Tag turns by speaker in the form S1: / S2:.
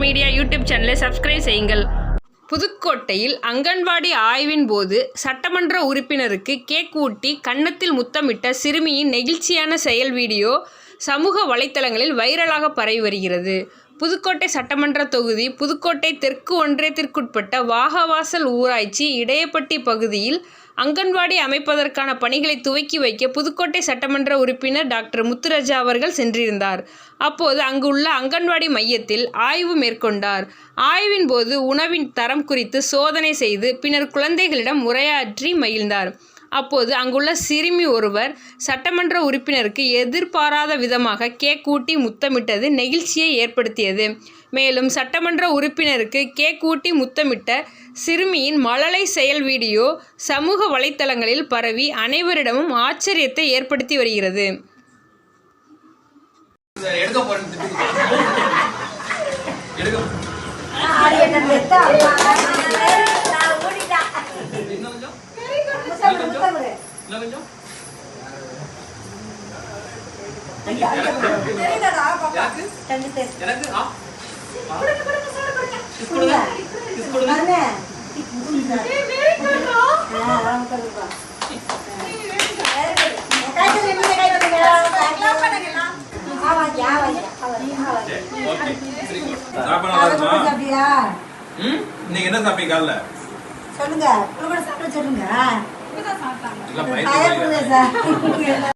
S1: Smart media YouTube சேனலை subscribe செய்யுங்கள். புதுக்கோட்டையில் அங்கன்வாடி ஆய்வின் போது சட்டமன்ற உறுப்பினருக்கு கேக் ஊட்டி கன்னத்தில் முத்தமிட்ட சிறுமியின் நெகிழ்ச்சியான செயல் வீடியோ சமூக வலைத்தளங்களில் வைரலாக பரவி வருகிறது. புதுக்கோட்டை சட்டமன்ற தொகுதி புதுக்கோட்டை தெற்கு ஒன்றியத்திற்குட்பட்ட வாகவாசல் ஊராட்சி இடையப்பட்டி பகுதியில் அங்கன்வாடி அமைப்பதற்கான பணிகளை துவக்கி வைக்க புதுக்கோட்டை சட்டமன்ற உறுப்பினர் டாக்டர் முத்துராஜா அவர்கள் சென்றிருந்தார். அப்போது அங்குள்ள அங்கன்வாடி மையத்தில் ஆய்வு மேற்கொண்டார். ஆய்வின் போது உணவின் தரம் குறித்து சோதனை செய்து பின்னர் குழந்தைகளிடம் உரையாற்றி மகிழ்ந்தார். அப்போது அங்குள்ள சிறுமி ஒருவர் சட்டமன்ற உறுப்பினருக்கு எதிர்பாராத விதமாக கேக் ஊட்டி முத்தமிட்டது நெகிழ்ச்சியை ஏற்படுத்தியது. மேலும் சட்டமன்ற உறுப்பினருக்கு கேக் ஊட்டி முத்தமிட்ட சிறுமியின் மழலை செயல் வீடியோ சமூக வலைத்தளங்களில் பரவி அனைவரிடமும் ஆச்சரியத்தை ஏற்படுத்தி வருகிறது.
S2: எடுக்க நல்லா இருக்குமா ம்? நீங்க என்ன சாப்பிட்டீங்க காலைல?
S3: சொல்லுங்க. சொல்லுங்க.
S2: இல்ல
S3: தயார்
S2: பயிற்சி
S3: சார்